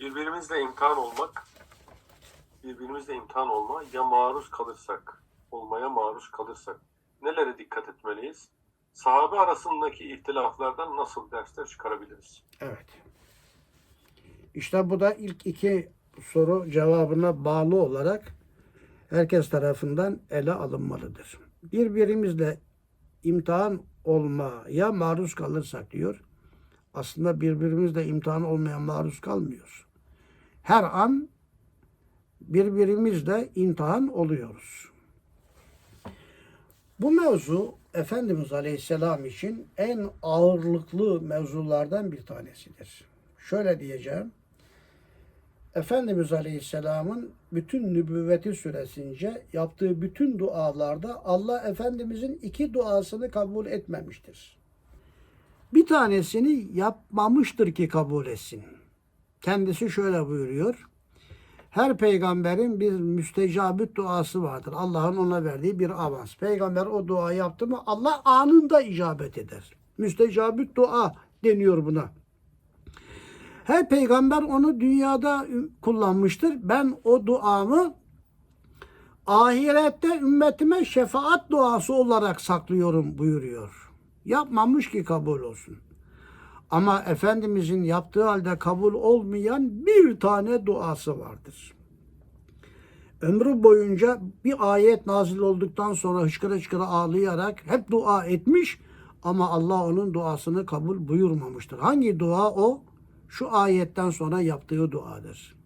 Birbirimizle imtihan olmak, birbirimizle imtihan olma ya maruz kalırsak, olmaya maruz kalırsak nelere dikkat etmeliyiz? Sahabe arasındaki ihtilaflardan nasıl dersler çıkarabiliriz? Evet. İşte bu da ilk iki soru cevabına bağlı olarak herkes tarafından ele alınmalıdır. Birbirimizle imtihan olmaya maruz kalırsak diyor. Aslında birbirimizle imtihan olmaya maruz kalmıyoruz. Her an birbirimizle imtihan oluyoruz. Bu mevzu Efendimiz Aleyhisselam için en ağırlıklı mevzulardan bir tanesidir. Şöyle diyeceğim. Efendimiz Aleyhisselam'ın bütün nübüvveti süresince yaptığı bütün dualarda Allah Efendimizin iki duasını kabul etmemiştir. Bir tanesini yapmamıştır ki kabul etsin. Kendisi şöyle buyuruyor. Her peygamberin bir müstecabüt duası vardır. Allah'ın ona verdiği bir avans. Peygamber o duayı yaptı mı Allah anında icabet eder. Müstecabüt dua deniyor buna. Her peygamber onu dünyada kullanmıştır. Ben o duamı ahirette ümmetime şefaat duası olarak saklıyorum buyuruyor. Yapmamış ki kabul olsun. Ama Efendimizin yaptığı halde kabul olmayan bir tane duası vardır. Ömrü boyunca bir ayet nazil olduktan sonra hıçkıra hıçkıra ağlayarak hep dua etmiş ama Allah onun duasını kabul buyurmamıştır. Hangi dua o? Şu ayetten sonra yaptığı duadır.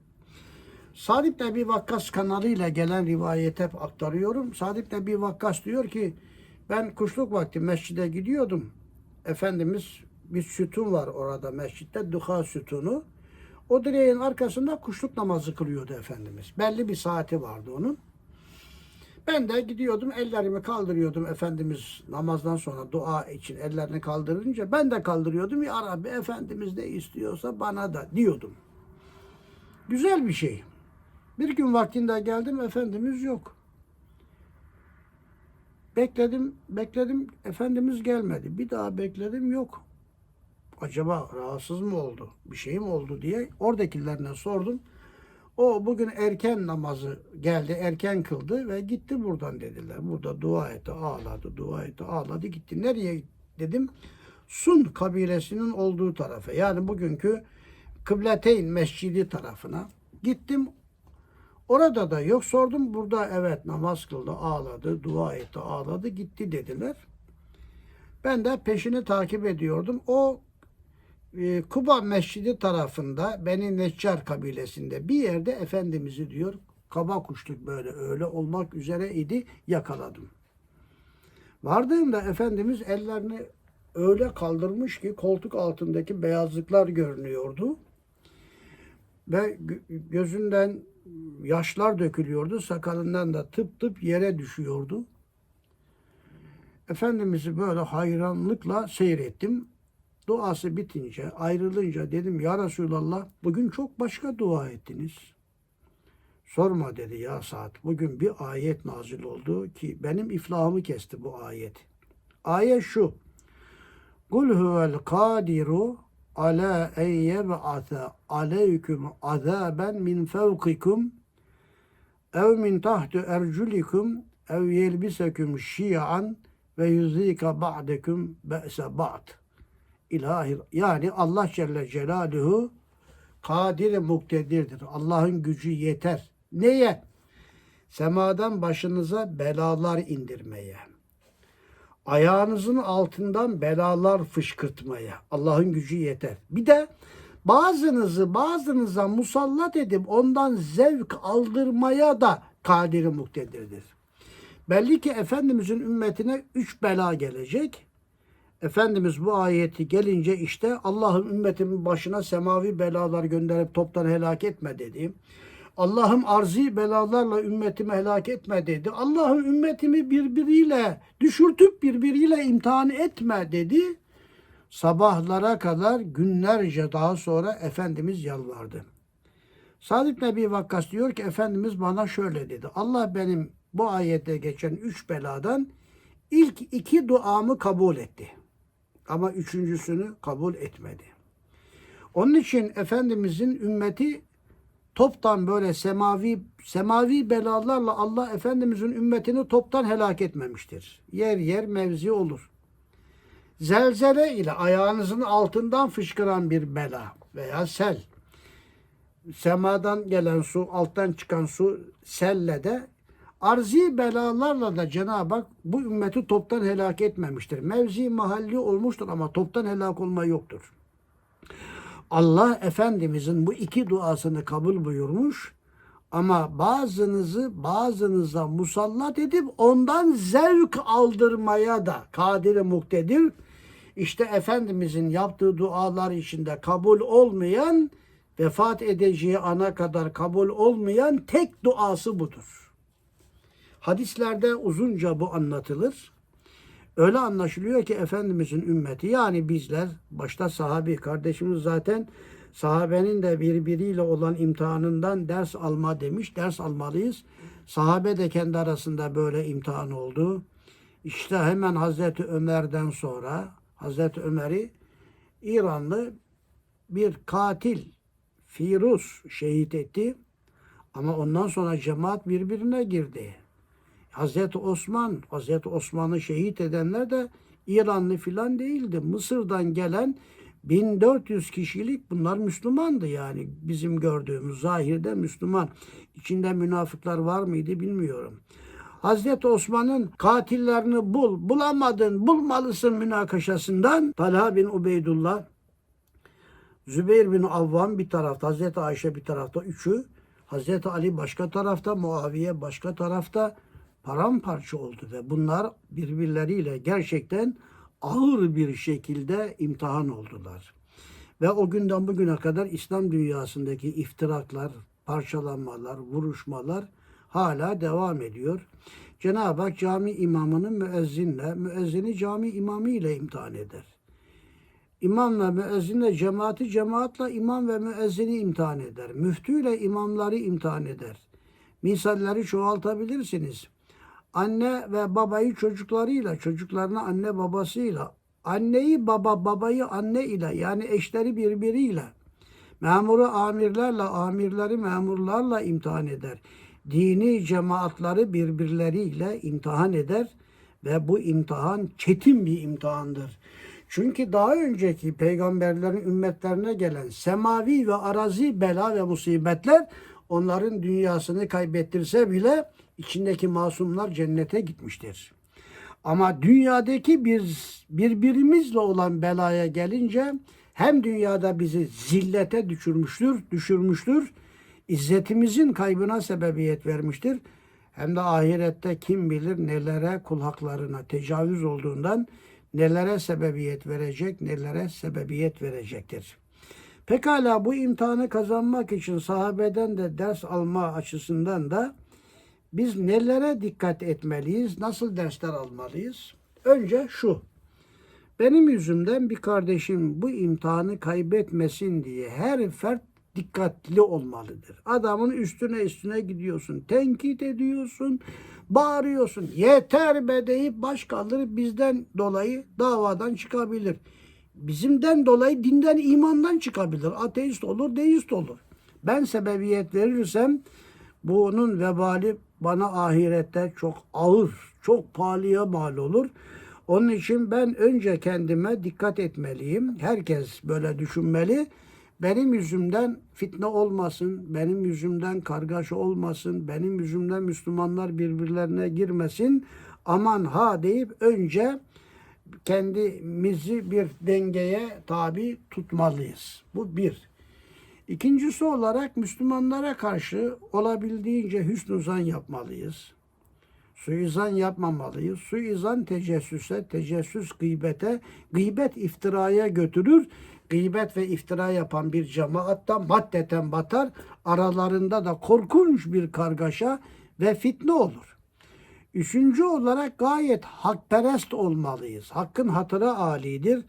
Sa'd ibn Ebi Vakkas kanalıyla gelen rivayet hep aktarıyorum. Sa'd ibn Ebi Vakkas diyor ki ben kuşluk vakti mescide gidiyordum. Efendimiz bir sütun var orada mescitte. Duha sütunu. O direğin arkasında kuşluk namazı kılıyordu Efendimiz. Belli bir saati vardı onun. Ben de gidiyordum ellerimi kaldırıyordum Efendimiz namazdan sonra dua için ellerini kaldırınca ben de kaldırıyordum. Ya Rabbi Efendimiz ne istiyorsa bana da diyordum. Güzel bir şey. Bir gün vaktinde geldim Efendimiz yok. Bekledim, bekledim. Efendimiz gelmedi. Bir daha bekledim yok. Acaba rahatsız mı oldu? Bir şey mi oldu diye oradakilerine sordum. O bugün erken namazı geldi, erken kıldı ve gitti buradan dediler. Burada dua etti, ağladı, dua etti, ağladı, gitti. Nereye dedim? Sun kabilesinin olduğu tarafa. Yani bugünkü Kıbleteyn Mescidi tarafına. Gittim. Orada da yok. Sordum burada evet namaz kıldı, ağladı, dua etti, ağladı, gitti dediler. Ben de peşini takip ediyordum. O e, Kuba Mescidi tarafında Beni Neccar kabilesinde bir yerde Efendimiz'i diyor kaba kuşluk böyle öyle olmak üzere idi yakaladım. Vardığımda Efendimiz ellerini öyle kaldırmış ki koltuk altındaki beyazlıklar görünüyordu. Ve gözünden yaşlar dökülüyordu. Sakalından da tıp tıp yere düşüyordu. Efendimiz'i böyle hayranlıkla seyrettim. Duası bitince, ayrılınca dedim ya Resulallah bugün çok başka dua ettiniz. Sorma dedi ya saat. Bugün bir ayet nazil oldu ki benim iflahımı kesti bu ayet. Ayet şu. Kul huvel kadiru ala en yeb'ate aleyküm azaben min fevkikum ev min tahtu erculikum ev yelbiseküm şi'an ve yuzika ba'dekum be'se ba'd ilahi yani Allah Celle Celaluhu kadir muktedirdir. Allah'ın gücü yeter. Neye? Semadan başınıza belalar indirmeye. Ayağınızın altından belalar fışkırtmaya. Allah'ın gücü yeter. Bir de bazınızı bazınıza musallat edip ondan zevk aldırmaya da kadiri muktedirdir. Belli ki Efendimizin ümmetine üç bela gelecek. Efendimiz bu ayeti gelince işte Allah'ın ümmetimin başına semavi belalar gönderip toptan helak etme dedi. Allah'ım arzi belalarla ümmetimi helak etme dedi. Allah'ım ümmetimi birbiriyle düşürtüp birbiriyle imtihan etme dedi. Sabahlara kadar günlerce daha sonra Efendimiz yalvardı. Sa'd ibn Ebi Vakkas diyor ki Efendimiz bana şöyle dedi. Allah benim bu ayette geçen üç beladan ilk iki duamı kabul etti. Ama üçüncüsünü kabul etmedi. Onun için Efendimizin ümmeti toptan böyle semavi semavi belalarla Allah Efendimizin ümmetini toptan helak etmemiştir. Yer yer mevzi olur. Zelzele ile ayağınızın altından fışkıran bir bela veya sel. Semadan gelen su, alttan çıkan su selle de arzi belalarla da Cenab-ı Hak bu ümmeti toptan helak etmemiştir. Mevzi mahalli olmuştur ama toptan helak olma yoktur. Allah Efendimizin bu iki duasını kabul buyurmuş ama bazınızı bazınıza musallat edip ondan zevk aldırmaya da kadir muktedir. İşte Efendimizin yaptığı dualar içinde kabul olmayan, vefat edeceği ana kadar kabul olmayan tek duası budur. Hadislerde uzunca bu anlatılır. Öyle anlaşılıyor ki Efendimizin ümmeti yani bizler başta sahabi kardeşimiz zaten sahabenin de birbiriyle olan imtihanından ders alma demiş. Ders almalıyız. Sahabe de kendi arasında böyle imtihan oldu. İşte hemen Hazreti Ömer'den sonra Hazreti Ömer'i İranlı bir katil Firuz şehit etti. Ama ondan sonra cemaat birbirine girdi. Hazreti Osman, Hazreti Osman'ı şehit edenler de İranlı filan değildi. Mısır'dan gelen 1400 kişilik bunlar Müslümandı yani bizim gördüğümüz zahirde Müslüman. İçinde münafıklar var mıydı bilmiyorum. Hazreti Osman'ın katillerini bul, bulamadın, bulmalısın münakaşasından Talha bin Ubeydullah, Zübeyir bin Avvam bir tarafta, Hazreti Ayşe bir tarafta, üçü, Hazreti Ali başka tarafta, Muaviye başka tarafta, paramparça oldu ve bunlar birbirleriyle gerçekten ağır bir şekilde imtihan oldular. Ve o günden bugüne kadar İslam dünyasındaki iftiraklar, parçalanmalar, vuruşmalar hala devam ediyor. Cenab-ı Hak cami imamını müezzinle, müezzini cami imamı ile imtihan eder. İmam müezzinle cemaati cemaatla imam ve müezzini imtihan eder. Müftüyle imamları imtihan eder. Misalleri çoğaltabilirsiniz anne ve babayı çocuklarıyla, çocuklarını anne babasıyla, anneyi baba babayı anne ile yani eşleri birbiriyle, memuru amirlerle, amirleri memurlarla imtihan eder. Dini cemaatları birbirleriyle imtihan eder ve bu imtihan çetin bir imtihandır. Çünkü daha önceki peygamberlerin ümmetlerine gelen semavi ve arazi bela ve musibetler onların dünyasını kaybettirse bile içindeki masumlar cennete gitmiştir. Ama dünyadaki bir birbirimizle olan belaya gelince hem dünyada bizi zillete düşürmüştür, düşürmüştür, izzetimizin kaybına sebebiyet vermiştir. Hem de ahirette kim bilir nelere kul haklarına tecavüz olduğundan nelere sebebiyet verecek, nelere sebebiyet verecektir. Pekala bu imtihanı kazanmak için sahabeden de ders alma açısından da biz nelere dikkat etmeliyiz? Nasıl dersler almalıyız? Önce şu. Benim yüzümden bir kardeşim bu imtihanı kaybetmesin diye her fert dikkatli olmalıdır. Adamın üstüne üstüne gidiyorsun, tenkit ediyorsun, bağırıyorsun. Yeter be deyip baş bizden dolayı davadan çıkabilir. Bizimden dolayı dinden, imandan çıkabilir. Ateist olur, deist olur. Ben sebebiyet verirsem bunun vebali bana ahirette çok ağır, çok pahalıya mal olur. Onun için ben önce kendime dikkat etmeliyim. Herkes böyle düşünmeli. Benim yüzümden fitne olmasın, benim yüzümden kargaşa olmasın, benim yüzümden Müslümanlar birbirlerine girmesin. Aman ha deyip önce kendimizi bir dengeye tabi tutmalıyız. Bu bir. İkincisi olarak Müslümanlara karşı olabildiğince hüsnü zan yapmalıyız. Suizan yapmamalıyız. Suizan tecessüse, tecessüs gıybete, gıybet iftiraya götürür. Gıybet ve iftira yapan bir cemaatta maddeten batar. Aralarında da korkunç bir kargaşa ve fitne olur. Üçüncü olarak gayet hakperest olmalıyız. Hakkın hatıra alidir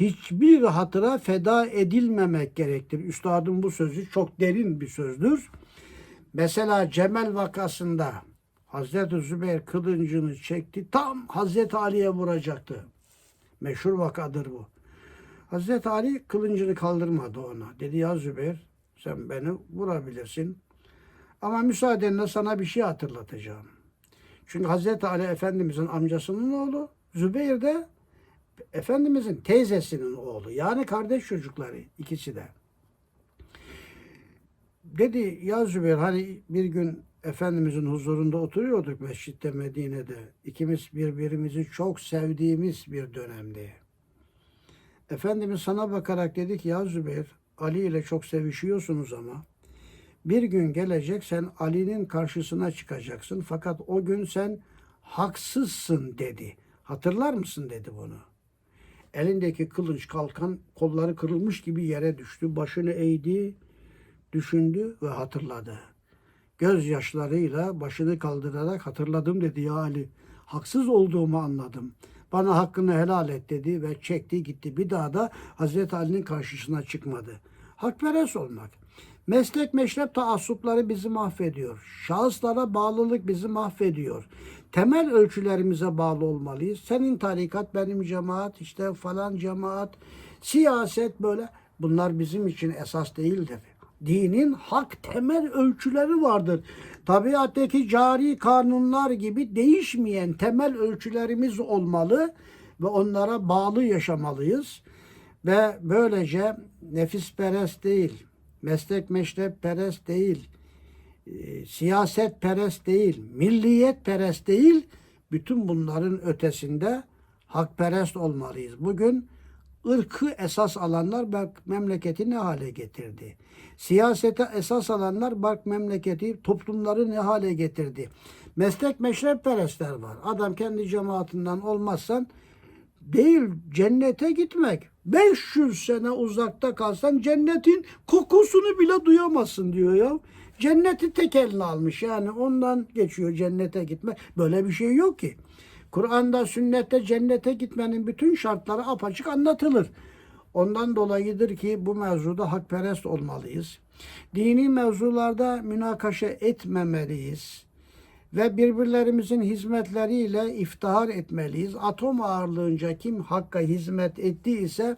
hiçbir hatıra feda edilmemek gerektir. Üstadın bu sözü çok derin bir sözdür. Mesela Cemel vakasında Hazreti Zübeyir kılıncını çekti. Tam Hazreti Ali'ye vuracaktı. Meşhur vakadır bu. Hazreti Ali kılıncını kaldırmadı ona. Dedi ya Zübeyir sen beni vurabilirsin. Ama müsaadenle sana bir şey hatırlatacağım. Çünkü Hazreti Ali Efendimizin amcasının oğlu. Zübeyir de Efendimizin teyzesinin oğlu. Yani kardeş çocukları ikisi de. Dedi ya Zübeyir hani bir gün Efendimizin huzurunda oturuyorduk mescitte Medine'de. İkimiz birbirimizi çok sevdiğimiz bir dönemdi. Efendimiz sana bakarak dedi ki ya Zübeyir Ali ile çok sevişiyorsunuz ama bir gün gelecek sen Ali'nin karşısına çıkacaksın fakat o gün sen haksızsın dedi. Hatırlar mısın dedi bunu. Elindeki kılıç kalkan kolları kırılmış gibi yere düştü. Başını eğdi, düşündü ve hatırladı. Gözyaşlarıyla başını kaldırarak hatırladım dedi ya Ali. Haksız olduğumu anladım. Bana hakkını helal et dedi ve çekti gitti. Bir daha da Hazreti Ali'nin karşısına çıkmadı. Hakperest olmak. Meslek meşrep taassupları bizi mahvediyor. Şahıslara bağlılık bizi mahvediyor. Temel ölçülerimize bağlı olmalıyız. Senin tarikat, benim cemaat, işte falan cemaat, siyaset böyle. Bunlar bizim için esas değildir. Dinin hak temel ölçüleri vardır. Tabiattaki cari kanunlar gibi değişmeyen temel ölçülerimiz olmalı ve onlara bağlı yaşamalıyız. Ve böylece nefisperest değil, meslek meşrep perest değil, e, siyaset perest değil, milliyet perest değil, bütün bunların ötesinde hakperest olmalıyız. Bugün ırkı esas alanlar bak memleketi ne hale getirdi. Siyasete esas alanlar bak memleketi, toplumları ne hale getirdi. Meslek meşrep perestler var. Adam kendi cemaatinden olmazsan değil cennete gitmek. 500 sene uzakta kalsan cennetin kokusunu bile duyamazsın diyor ya. Cenneti tek eline almış yani ondan geçiyor cennete gitme. Böyle bir şey yok ki. Kur'an'da, sünnette cennete gitmenin bütün şartları apaçık anlatılır. Ondan dolayıdır ki bu mevzuda hakperest olmalıyız. Dini mevzularda münakaşa etmemeliyiz ve birbirlerimizin hizmetleriyle iftihar etmeliyiz. Atom ağırlığınca kim hakka hizmet ettiyse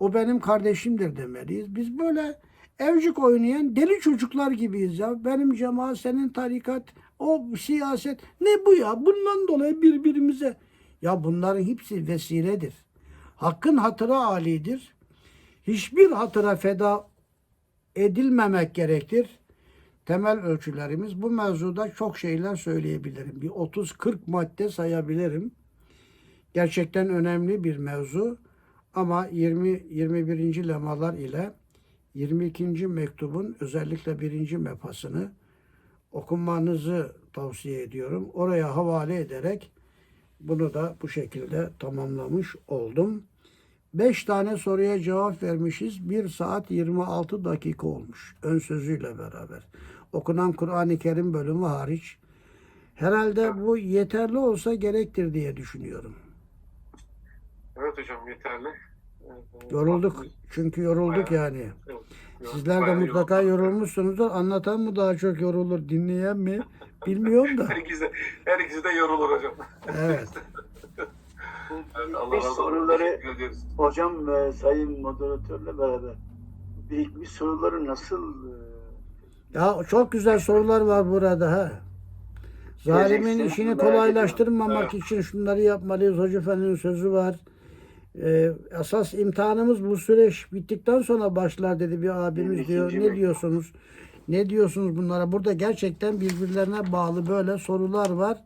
o benim kardeşimdir demeliyiz. Biz böyle evcik oynayan deli çocuklar gibiyiz ya. Benim cemaat, senin tarikat, o siyaset. Ne bu ya? Bundan dolayı birbirimize. Ya bunların hepsi vesiledir. Hakkın hatırı alidir. Hiçbir hatıra feda edilmemek gerektir temel ölçülerimiz. Bu mevzuda çok şeyler söyleyebilirim. Bir 30-40 madde sayabilirim. Gerçekten önemli bir mevzu. Ama 20 21. lemalar ile 22. mektubun özellikle birinci mepasını okumanızı tavsiye ediyorum. Oraya havale ederek bunu da bu şekilde tamamlamış oldum. 5 tane soruya cevap vermişiz. 1 saat 26 dakika olmuş. Ön sözüyle beraber. Okunan Kur'an-ı Kerim bölümü hariç. Herhalde bu yeterli olsa gerektir diye düşünüyorum. Evet hocam yeterli. Yorulduk. Çünkü yorulduk yani. Evet, Sizler de mutlaka yorulmuşsunuzdur. Anlatan mı daha çok yorulur, dinleyen mi? Bilmiyorum da. Her ikisi de, her ikisi de yorulur hocam. Evet. Olsun. soruları hocam ve sayın moderatörle beraber birikmiş soruları nasıl e, Ya çok güzel sorular var burada ha. Zalimin işini kolaylaştırmamak Evet. için şunları yapmalıyız. Hoca Efendi'nin sözü var. Ee, esas imtihanımız bu süreç bittikten sonra başlar dedi bir abimiz İkinci diyor. Ne diyorsunuz? Ne diyorsunuz bunlara? Burada gerçekten birbirlerine bağlı böyle sorular var.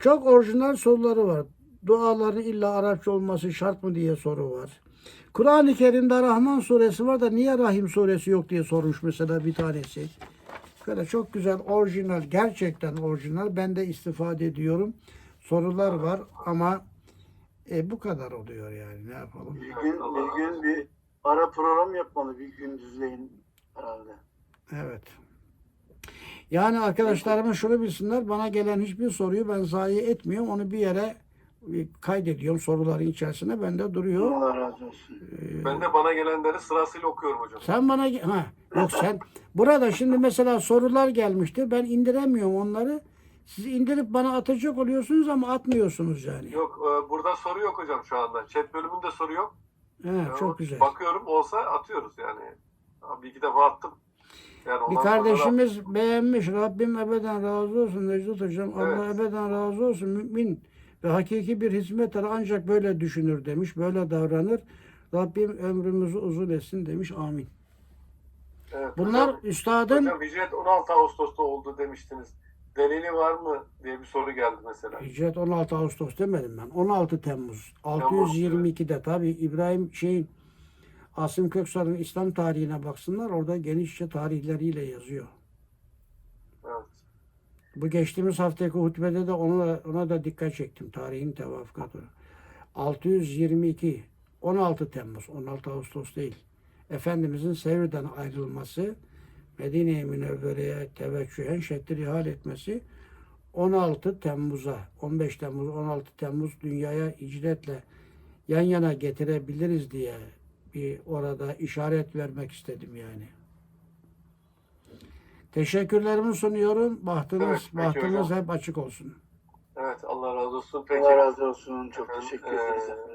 Çok orijinal soruları var. Duaların illa Arapça olması şart mı diye soru var. Kur'an-ı Kerim'de Rahman suresi var da niye Rahim suresi yok diye sormuş mesela bir tanesi. Böyle çok güzel, orijinal, gerçekten orijinal. Ben de istifade ediyorum. Sorular var ama e, bu kadar oluyor yani ne yapalım. bir gün bir gün bir ara program yapmalı bir gündüzleyin herhalde. Evet. Yani arkadaşlarımız şunu bilsinler. Bana gelen hiçbir soruyu ben zayi etmiyorum. Onu bir yere kaydediyorum soruların içerisine. Bende duruyor. Allah razı olsun. Ben de bana gelenleri sırasıyla okuyorum hocam. Sen bana ha yok sen burada şimdi mesela sorular gelmiştir. Ben indiremiyorum onları. Siz indirip bana atacak oluyorsunuz ama atmıyorsunuz yani. Yok e, burada soru yok hocam şu anda. Chat bölümünde soru yok. He, Yani çok güzel. Bakıyorum olsa atıyoruz yani. Bir iki defa attım. Yani Bir ondan sonra kardeşimiz beğenmiş. Rabbim ebeden razı olsun Necdet Hocam. Allah Evet. ebeden razı olsun. Mümin ve hakiki bir hizmetler ancak böyle düşünür demiş. Böyle davranır. Rabbim ömrümüzü uzun etsin demiş. Amin. Evet, Bunlar hocam, üstadın hocam hicret 16 Ağustos'ta oldu demiştiniz. Delili var mı diye bir soru geldi mesela. Hicret 16 Ağustos demedim ben. 16 Temmuz. 622'de tabi İbrahim şeyin Asım Köksal'ın İslam tarihine baksınlar. Orada genişçe tarihleriyle yazıyor. Evet. Bu geçtiğimiz haftaki hutbede de ona, ona da dikkat çektim. Tarihin tevafukatı. 622 16 Temmuz 16 Ağustos değil. Efendimizin Sevr'den ayrılması Medine-i Münevvere'ye teveccühen şeddir ihal etmesi 16 Temmuz'a 15 Temmuz 16 Temmuz dünyaya hicretle yan yana getirebiliriz diye bir orada işaret vermek istedim yani. Teşekkürlerimi sunuyorum. Bahtınız, Evet, bahtınız hocam. hep açık olsun. Evet Allah razı olsun. Peki. Allah razı olsun. Çok Efendim, teşekkür ederiz. efendim.